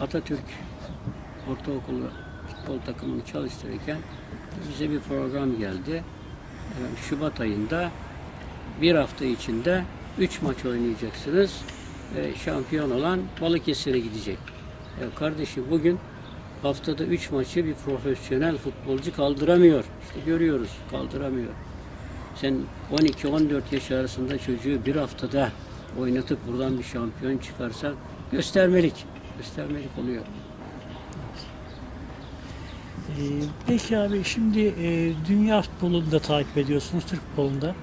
Atatürk Ortaokulu futbol takımını çalıştırırken bize bir program geldi. Ee, Şubat ayında bir hafta içinde 3 maç oynayacaksınız. Ee, Şampiyon olan Balıkesir'e gidecek. Ya kardeşim bugün haftada 3 maçı bir profesyonel futbolcu kaldıramıyor. İşte görüyoruz kaldıramıyor. Sen 12-14 yaş arasında çocuğu bir haftada oynatıp buradan bir şampiyon çıkarsan göstermelik. Göstermelik oluyor. Ee, Peki abi şimdi e, dünya futbolunu da takip ediyorsunuz Türk futbolunda.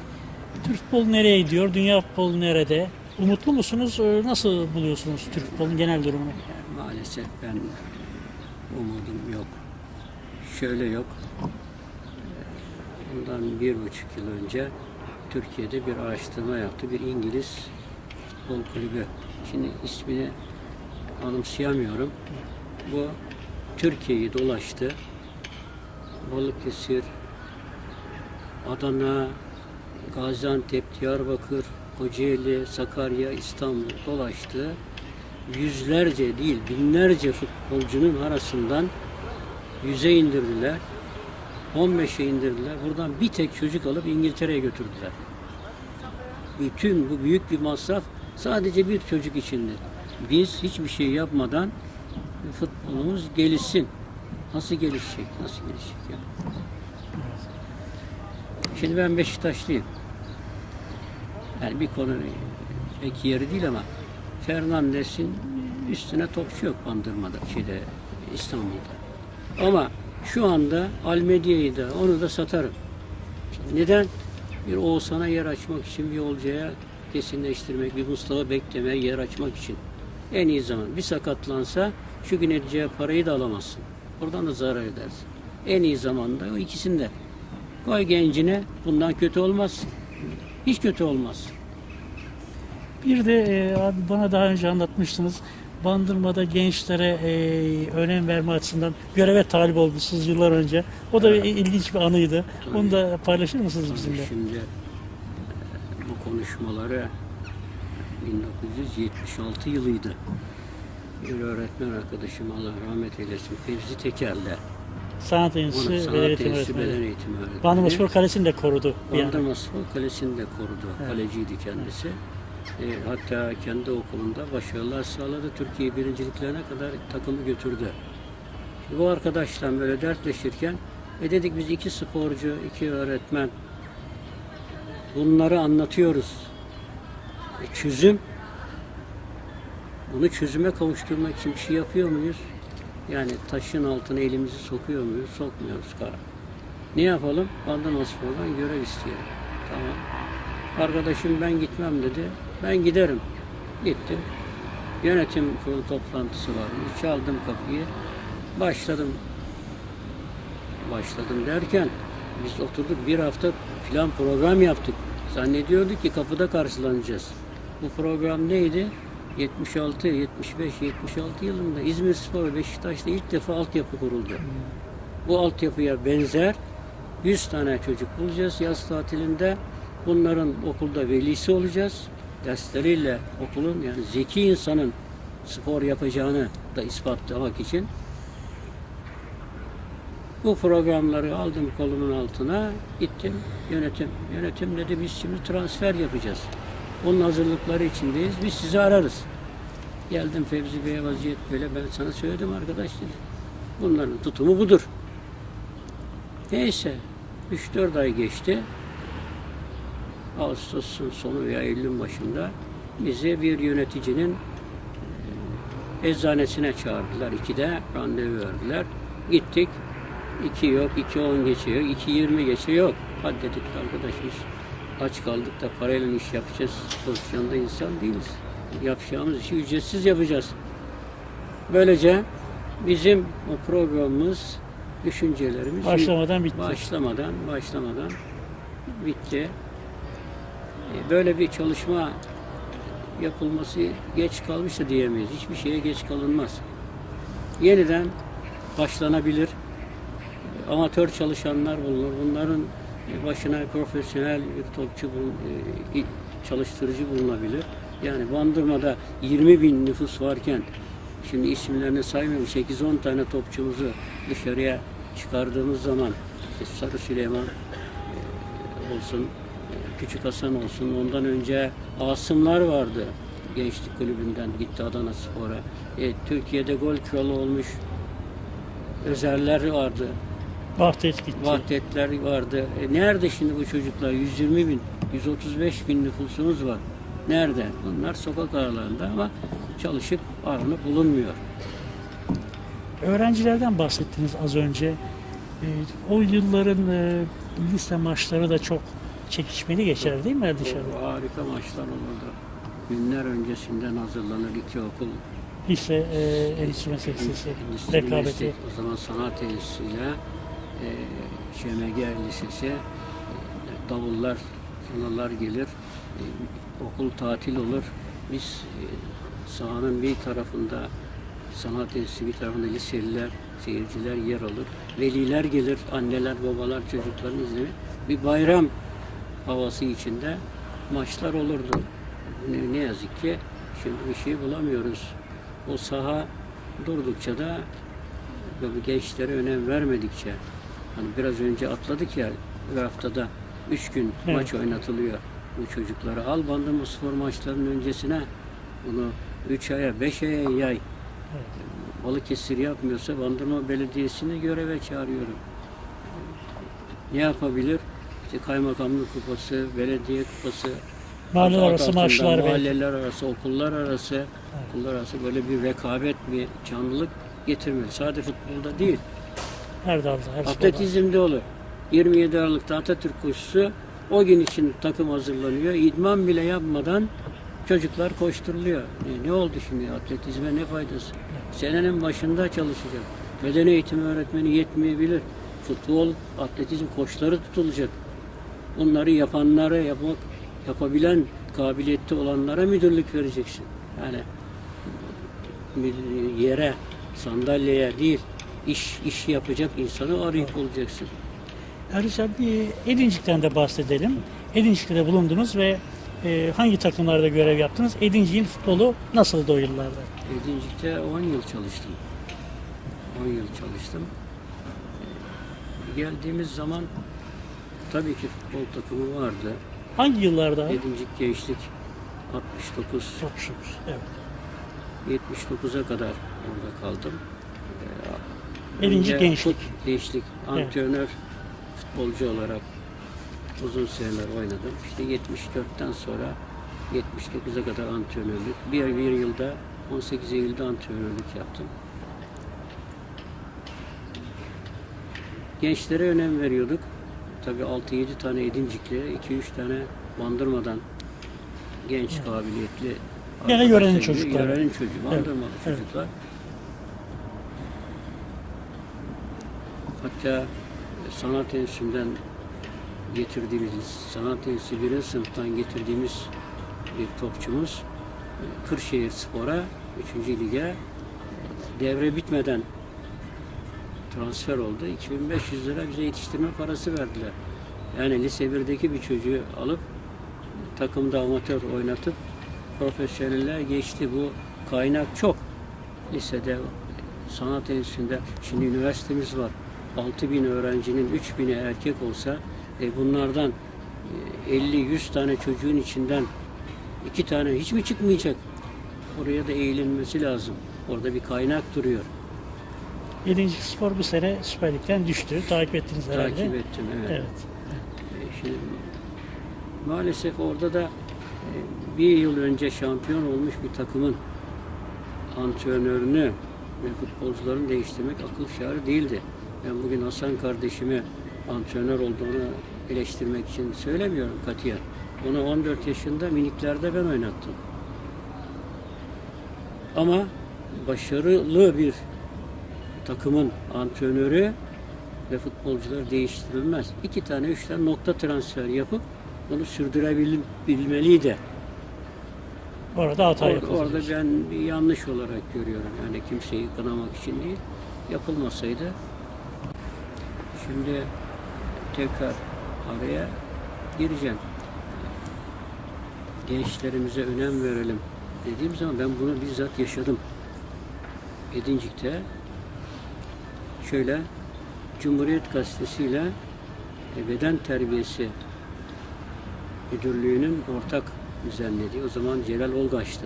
Türk futbolu nereye gidiyor? Dünya futbolu nerede? Umutlu musunuz? Ee, Nasıl buluyorsunuz Türk futbolunun genel durumunu? Yani maalesef ben umudum yok. Şöyle yok. Bundan bir buçuk yıl önce Türkiye'de bir araştırma yaptı. Bir İngiliz futbol kulübü. Şimdi ismini anımsayamıyorum. Bu Türkiye'yi dolaştı. Balıkesir, Adana, Gaziantep, Diyarbakır, Kocaeli, Sakarya, İstanbul dolaştı. Yüzlerce değil binlerce futbolcunun arasından yüze indirdiler. 15'e indirdiler. Buradan bir tek çocuk alıp İngiltere'ye götürdüler. Bütün bu büyük bir masraf sadece bir çocuk içindi. Biz hiçbir şey yapmadan futbolumuz gelişsin. Nasıl gelişecek? Nasıl gelişecek ya? Şimdi ben Beşiktaşlıyım. Yani bir konu pek yeri değil ama Fernandes'in üstüne topçu yok Bandırma'da, şeyde İstanbul'da. Ama şu anda Almedia'yı da onu da satarım. Neden? Bir Oğuzhan'a yer açmak için, bir Olcay'a kesinleştirmek, bir Mustafa Bekleme'ye yer açmak için. En iyi zaman. Bir sakatlansa şu gün edeceği parayı da alamazsın. Oradan da zarar edersin. En iyi zamanda o ikisinde. Koy gencine bundan kötü olmaz. Hiç kötü olmaz. Bir de e, abi bana daha önce anlatmıştınız. Bandırma'da gençlere e, önem verme açısından göreve talip olmuşsunuz yıllar önce. O da bir ilginç bir anıydı. Onu da paylaşır mısınız Tabii bizimle? Şimdi e, bu konuşmaları 1976 yılıydı. Bir öğretmen arkadaşım Allah rahmet eylesin Fevzi Teker'le. Sanat Enstitüsü sanat eğitim tesisi beden öğretmeni. eğitimi öğretmeni. Bandırma Spor Kalesi'ni de korudu. bir ara. Bandırma Spor Kalesi'ni de korudu. Evet. Kaleciydi kendisi. E, hatta kendi okulunda başarılar sağladı. Türkiye birinciliklerine kadar takımı götürdü. Şimdi bu arkadaşla böyle dertleşirken e dedik biz iki sporcu, iki öğretmen bunları anlatıyoruz. Çözüm bunu çözüme kavuşturmak için bir şey yapıyor muyuz? Yani taşın altına elimizi sokuyor muyuz? Sokmuyoruz kara. Ne yapalım? Bandırma Spor'dan görev isteyelim. Tamam. Arkadaşım ben gitmem dedi. Ben giderim. Gittim. Yönetim kurulu toplantısı varmış. Çaldım kapıyı. Başladım. Başladım derken biz oturduk bir hafta plan program yaptık. Zannediyorduk ki kapıda karşılanacağız. Bu program neydi? 76, 75, 76 yılında İzmir Spor Beşiktaş'ta ilk defa altyapı kuruldu. Bu altyapıya benzer 100 tane çocuk bulacağız yaz tatilinde. Bunların okulda velisi olacağız. Dersleriyle okulun yani zeki insanın spor yapacağını da ispatlamak için bu programları aldım kolumun altına gittim yönetim. Yönetim dedi biz şimdi transfer yapacağız. Onun hazırlıkları içindeyiz. Biz sizi ararız. Geldim Fevzi Bey'e vaziyet böyle ben sana söyledim arkadaş dedi. Bunların tutumu budur. Neyse 3-4 ay geçti. Ağustos'un sonu veya Eylül'ün başında bizi bir yöneticinin e, eczanesine çağırdılar. İkide randevu verdiler. Gittik. İki yok, iki on geçiyor, iki yirmi geçiyor. Hadi dedik arkadaş biz aç kaldık da parayla iş yapacağız. Pozisyonda insan değiliz. Yapacağımız işi ücretsiz yapacağız. Böylece bizim o programımız, düşüncelerimiz Başlamadan bitti. Başlamadan, başlamadan bitti. E, Böyle bir çalışma yapılması geç kalmış da diyemeyiz. Hiçbir şeye geç kalınmaz. Yeniden başlanabilir. E, Amatör çalışanlar bulunur. Bunların başına profesyonel bir topçu e, çalıştırıcı bulunabilir. Yani Bandırma'da 20 bin nüfus varken Şimdi isimlerini saymıyorum. 8-10 tane topçumuzu dışarıya çıkardığımız zaman Sarı Süleyman e, olsun, e, Küçük Hasan olsun. Ondan önce Asımlar vardı. Gençlik kulübünden gitti Adana Spor'a. E, Türkiye'de gol kralı olmuş Özerler vardı. Vahdet gitti. Vahdetler vardı. E, nerede şimdi bu çocuklar? 120 bin, 135 bin nüfusumuz var. Nerede? Bunlar sokak aralarında ama çalışıp aranıp bulunmuyor. Öğrencilerden bahsettiniz az önce. Ee, o yılların e, lise maçları da çok çekişmeli geçer değil mi dışarıda? O harika maçlar olurdu. Günler öncesinden hazırlanır iki okul. Lise, e, endüstri Endüstri rekabeti. o zaman sanat enstitüsüyle e, ŞMG Lisesi e, davullar, sınırlar gelir. E, okul tatil olur. Biz e, sahanın bir tarafında sanat enstitüsü bir tarafında liseliler, seyirciler yer alır. Veliler gelir, anneler, babalar çocuklarını izlemeye. Bir bayram havası içinde maçlar olurdu. Ne, yazık ki şimdi bir şey bulamıyoruz. O saha durdukça da bu gençlere önem vermedikçe hani biraz önce atladık ya bir haftada üç gün Evet. maç oynatılıyor bu çocuklara. Al bandırma spor maçlarının öncesine bunu üç aya beş aya yay. Balıkesir yapmıyorsa Bandırma Belediyesi'ni göreve çağırıyorum. Ne yapabilir? İşte kaymakamlık kupası, belediye kupası, Mahalle adı arası maçlar belki. mahalleler arası, okullar arası, okullar arası böyle bir rekabet, bir canlılık getirmeli. Sadece futbolda değil, Her dalda, her atletizmde olur. 27 Aralık'ta Atatürk koşusu o gün için takım hazırlanıyor. İdman bile yapmadan çocuklar koşturuluyor. E, ne oldu şimdi? Atletizme ne faydası? Senenin başında çalışacak. Beden eğitimi öğretmeni yetmeyebilir. Futbol, atletizm koçları tutulacak. Bunları yapanlara yapmak, yapabilen kabiliyette olanlara müdürlük vereceksin. Yani yere, sandalyeye değil, iş iş yapacak insanı arayıp bulacaksın. Ayrıca bir Edincik'ten de bahsedelim. Edincik'te de bulundunuz ve e, hangi takımlarda görev yaptınız? Edincik'in futbolu nasıldı o yıllarda? Edincik'te 10 yıl çalıştım. 10 yıl çalıştım. Ee, Geldiğimiz zaman tabii ki futbol takımı vardı. Hangi yıllarda? Edincik Gençlik 69, Çok şükür. Evet. 79'a kadar orada kaldım. Edincik önce Gençlik. fut- Gençlik, antrenör, futbolcu olarak uzun seneler oynadım. İşte 74'ten sonra 79'a kadar antrenörlük. Bir, bir yılda 18 Eylül'de antrenörlük yaptım. Gençlere önem veriyorduk. Tabii 6-7 tane edincikli, 2-3 tane bandırmadan genç, kabiliyetli Gene yörenin arkadaşlar geliyor. çocuklar. Yörenin çocuğu, bandırmalı evet. çocuklar. Hatta sanat enstitüsünden getirdiğimiz, sanat enstitüsü birinci sınıftan getirdiğimiz bir topçumuz e, Kırşehir Spor'a 3. lige devre bitmeden transfer oldu. 2500 lira bize yetiştirme parası verdiler. Yani lise 1'deki bir çocuğu alıp takımda amatör oynatıp profesyoneller geçti. Bu kaynak çok. Lisede, sanat enstitüsünde, şimdi üniversitemiz var. 6000 öğrencinin 3000'i erkek olsa e, bunlardan e, 50-100 tane çocuğun içinden iki tane hiç mi çıkmayacak? Oraya da eğilinmesi lazım. Orada bir kaynak duruyor. Edincik Spor bu sene Süper Lig'den düştü. Takip ettiniz herhalde. Takip ettim evet. Evet. E, Şimdi maalesef orada da e, bir yıl önce şampiyon olmuş bir takımın antrenörünü ve futbolcularını değiştirmek akıl şarı değildi. Ben bugün Hasan kardeşimi antrenör olduğunu eleştirmek için söylemiyorum katiyen. Onu 14 yaşında miniklerde ben oynattım. Ama başarılı bir takımın antrenörü ve futbolcular değiştirilmez. İki tane, üç tane nokta transfer yapıp bunu sürdürebilmeliydi. Orada hata Orada, yapıldı. orada ben bir yanlış olarak görüyorum. Yani kimseyi kınamak için değil. Yapılmasaydı. Şimdi tekrar araya gireceğim. Gençlerimize önem verelim dediğim zaman ben bunu bizzat yaşadım. Edincik'te şöyle Cumhuriyet Gazetesi ile Beden Terbiyesi Müdürlüğü'nün ortak düzenlediği, o zaman Celal Olgaç'tı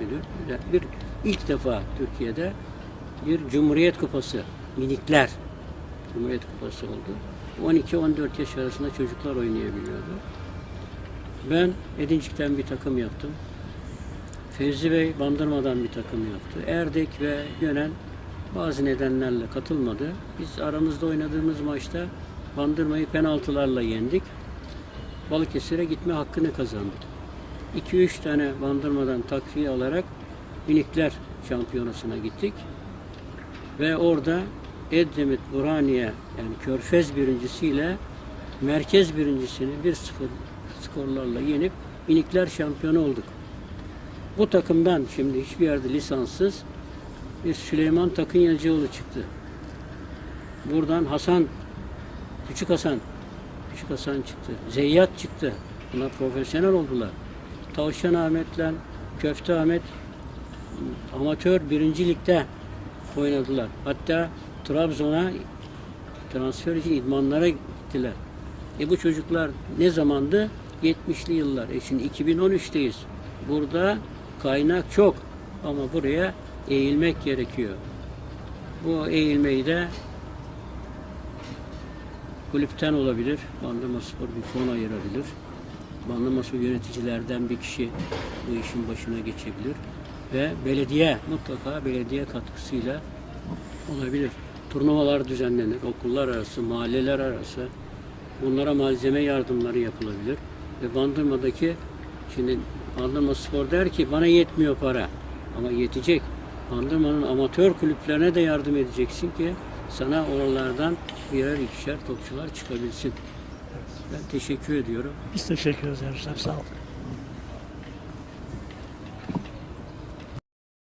müdür. Bir ilk defa Türkiye'de bir Cumhuriyet Kupası, minikler Cumhuriyet Kupası oldu. 12-14 yaş arasında çocuklar oynayabiliyordu. Ben Edincik'ten bir takım yaptım. Fevzi Bey Bandırma'dan bir takım yaptı. Erdek ve Gönen bazı nedenlerle katılmadı. Biz aramızda oynadığımız maçta Bandırma'yı penaltılarla yendik. Balıkesir'e gitme hakkını kazandık. 2-3 tane Bandırma'dan takviye alarak Minikler Şampiyonası'na gittik. Ve orada Edremit Burhaniye yani Körfez birincisiyle merkez birincisini 1-0 skorlarla yenip Minikler şampiyonu olduk. Bu takımdan şimdi hiçbir yerde lisanssız bir Süleyman Takın Yazıcıoğlu çıktı. Buradan Hasan, Küçük Hasan, Küçük Hasan çıktı. Zeyyat çıktı. Bunlar profesyonel oldular. Tavşan Ahmet'le Köfte Ahmet amatör birinci ligde oynadılar. Hatta Trabzon'a transfer için idmanlara gittiler. E bu çocuklar ne zamandı? 70'li yıllar. E şimdi 2013'teyiz. Burada kaynak çok ama buraya eğilmek gerekiyor. Bu eğilmeyi de kulüpten olabilir. Bandırma Spor bir fon ayırabilir. Bandırma Spor yöneticilerden bir kişi bu işin başına geçebilir. Ve belediye mutlaka belediye katkısıyla olabilir. Turnuvalar düzenlenir. Okullar arası, mahalleler arası. Bunlara malzeme yardımları yapılabilir. Ve Bandırma'daki şimdi Bandırma Spor der ki bana yetmiyor para. Ama yetecek. Bandırma'nın amatör kulüplerine de yardım edeceksin ki sana oralardan birer ikişer topçular çıkabilsin. Ben teşekkür ediyorum. Biz teşekkür ederiz. Sağ olun.